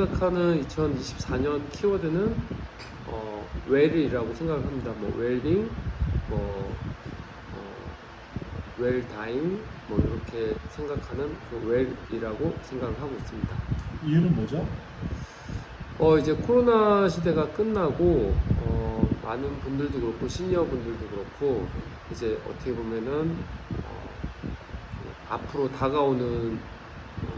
생각하는 2024년 키워드는 어, 웰이라고 생각을 합니다. 뭐 웰빙, 뭐 어, 웰다잉, 뭐 이렇게 생각하는 그 웰이라고 생각을 하고 있습니다. 이유는 뭐죠? 어 이제 코로나 시대가 끝나고 어, 많은 분들도 그렇고 시니어 분들도 그렇고 이제 어떻게 보면은 어, 그 앞으로 다가오는 어,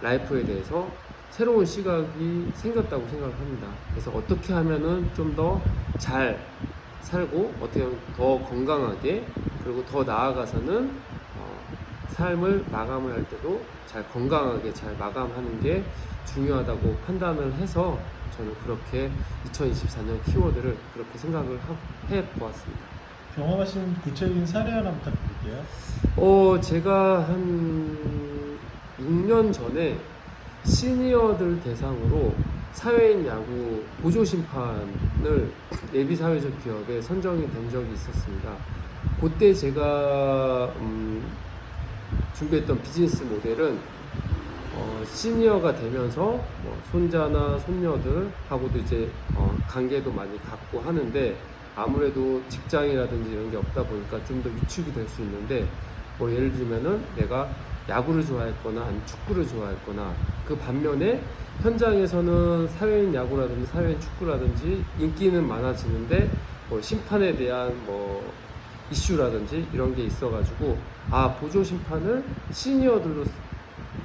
라이프에 대해서 새로운 시각이 생겼다고 생각을 합니다. 그래서 어떻게 하면은 좀 더 잘 살고 어떻게 하면 더 건강하게 그리고 더 나아가서는 어, 삶을 마감을 할 때도 잘 건강하게 잘 마감하는 게 중요하다고 판단을 해서 저는 그렇게 2024년 키워드를 그렇게 생각을 하- 해 보았습니다. 경험하신 구체적인 사례 하나 부탁드릴게요. 어, 제가 한 6년 전에 시니어들 대상으로 사회인 야구 보조 심판을 예비 사회적 기업에 선정이 된 적이 있었습니다. 그때 제가 음, 준비했던 비즈니스 모델은 어, 시니어가 되면서 뭐 손자나 손녀들하고도 이제 어, 관계도 많이 갖고 하는데 아무래도 직장이라든지 이런 게 없다 보니까 좀 더 위축이 될 수 있는데 뭐 예를 들면은 내가 야구를 좋아했거나 아니면 축구를 좋아했거나 그 반면에 현장에서는 사회인 야구라든지 사회인 축구라든지 인기는 많아지는데 뭐 심판에 대한 뭐 이슈라든지 이런 게 있어가지고 아 보조 심판을 시니어들로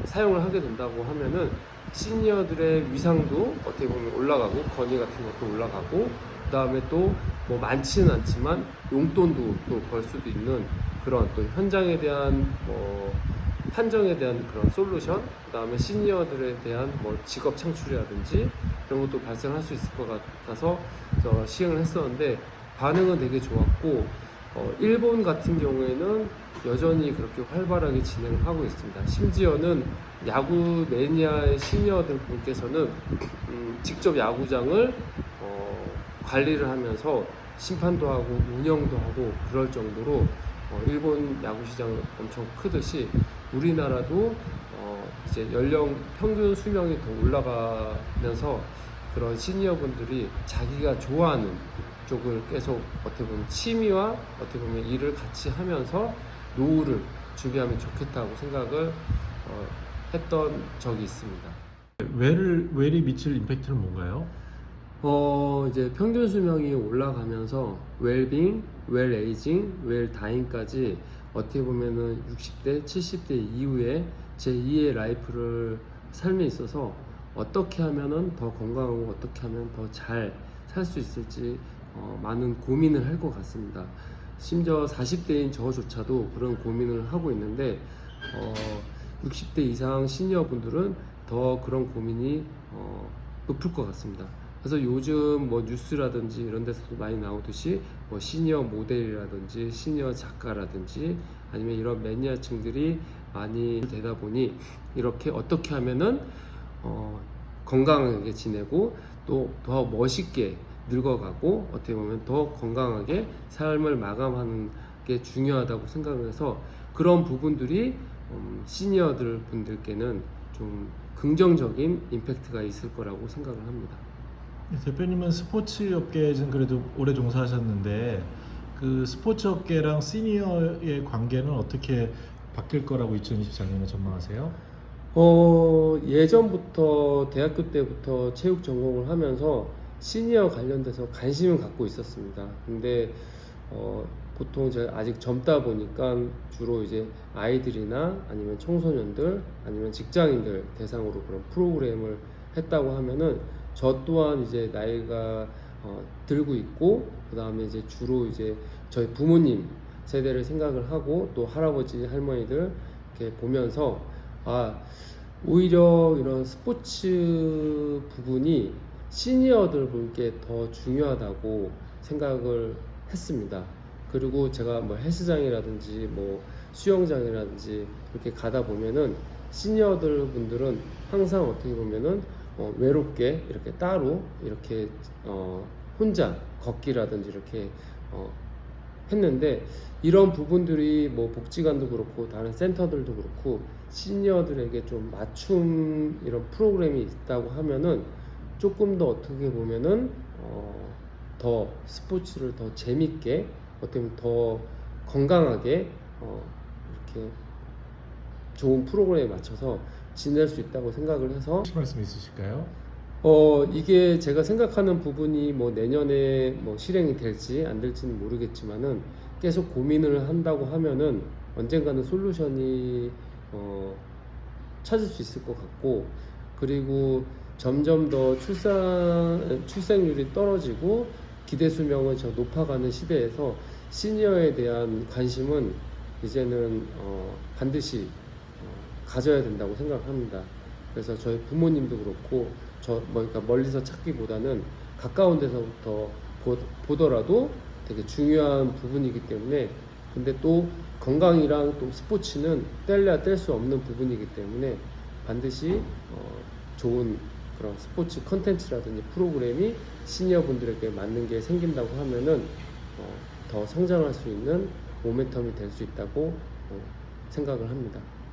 사용을 하게 된다고 하면은 시니어들의 위상도 어떻게 보면 올라가고 건의 같은 것도 올라가고 그 다음에 또 뭐 많지는 않지만 용돈도 또 벌 수도 있는 그런 또 현장에 대한 뭐 판정에 대한 그런 솔루션 그 다음에 시니어들에 대한 뭐 직업 창출이라든지 그런 것도 발생할 수 있을 것 같아서 저 시행을 했었는데 반응은 되게 좋았고 어, 일본 같은 경우에는 여전히 그렇게 활발하게 진행을 하고 있습니다. 심지어는 야구 매니아의 시니어들 분께서는 음, 직접 야구장을 어, 관리를 하면서 심판도 하고 운영도 하고 그럴 정도로 어, 일본 야구 시장은 엄청 크듯이 우리나라도 어, 이제 연령 평균 수명이 더 올라가면서 그런 시니어 분들이 자기가 좋아하는 쪽을 계속 어떻게 보면 취미와 어떻게 보면 일을 같이 하면서 노후를 준비하면 좋겠다고 생각을 어, 했던 적이 있습니다. 웰을 웰이 미칠 임팩트는 뭔가요? 어 이제 평균 수명이 올라가면서 웰빙, 웰 에이징, 웰 다잉까지 어떻게 보면은 60대, 70대 이후에 제 2의 라이프를 삶에 있어서 어떻게 하면은 더 건강하고 어떻게 하면 더 잘 살 수 있을지 어, 많은 고민을 할 것 같습니다. 심지어 40대인 저조차도 그런 고민을 하고 있는데 어, 60대 이상 시니어 분들은 더 그런 고민이 어, 높을 것 같습니다. 그래서 요즘 뭐 뉴스라든지 이런 데서도 많이 나오듯이 뭐 시니어 모델이라든지 시니어 작가라든지 아니면 이런 매니아층들이 많이 되다 보니 이렇게 어떻게 하면은 어, 건강하게 지내고 또 더 멋있게 늙어가고 어떻게 보면 더 건강하게 삶을 마감하는 게 중요하다고 생각을 해서 그런 부분들이 음, 시니어들 분들께는 좀 긍정적인 임팩트가 있을 거라고 생각을 합니다. 네, 대표님은 스포츠 업계에 좀 그래도 오래 종사하셨는데 그 스포츠 업계랑 시니어의 관계는 어떻게 바뀔 거라고 2024년에 전망하세요? 어, 예전부터 대학교 때부터 체육 전공을 하면서 시니어 관련돼서 관심을 갖고 있었습니다. 근데 어, 보통 제가 아직 젊다 보니까 주로 이제 아이들이나 아니면 청소년들 아니면 직장인들 대상으로 그런 프로그램을 했다고 하면은 저 또한 이제 나이가 어, 들고 있고 그 다음에 이제 주로 이제 저희 부모님 세대를 생각을 하고 또 할아버지 할머니들 이렇게 보면서 아 오히려 이런 스포츠 부분이 시니어들 분께 더 중요하다고 생각을 했습니다. 그리고 제가 뭐 헬스장이라든지 뭐 수영장이라든지 이렇게 가다 보면은 시니어들 분들은 항상 어떻게 보면은 어, 외롭게 이렇게 따로 이렇게 어, 혼자 걷기라든지 이렇게 어, 했는데 이런 부분들이 뭐 복지관도 그렇고 다른 센터들도 그렇고 시니어들에게 좀 맞춤 이런 프로그램이 있다고 하면은 조금 더 어떻게 보면은 어, 더 스포츠를 더 재밌게 어떻게 보면 더 건강하게 어, 이렇게 좋은 프로그램에 맞춰서 지낼 수 있다고 생각을 해서 하실 말씀 있으실까요? 어 이게 제가 생각하는 부분이 뭐 내년에 뭐 실행이 될지 안 될지는 모르겠지만은 계속 고민을 한다고 하면은 언젠가는 솔루션이 어 찾을 수 있을 것 같고 그리고 점점 더 출산 출생률이 떨어지고 기대 수명은 저 높아가는 시대에서 시니어에 대한 관심은 이제는 어 반드시 어, 가져야 된다고 생각합니다. 그래서 저희 부모님도 그렇고 저 뭐, 그러니까 멀리서 찾기보다는 가까운 데서부터 보, 보더라도 되게 중요한 부분이기 때문에 근데 또 건강이랑 또 스포츠는 뗄래야 뗄 수 없는 부분이기 때문에 반드시 어, 좋은 그런 스포츠 컨텐츠라든지 프로그램이 시니어 분들에게 맞는 게 생긴다고 하면은 어, 더 성장할 수 있는 모멘텀이 될 수 있다고 어, 생각을 합니다.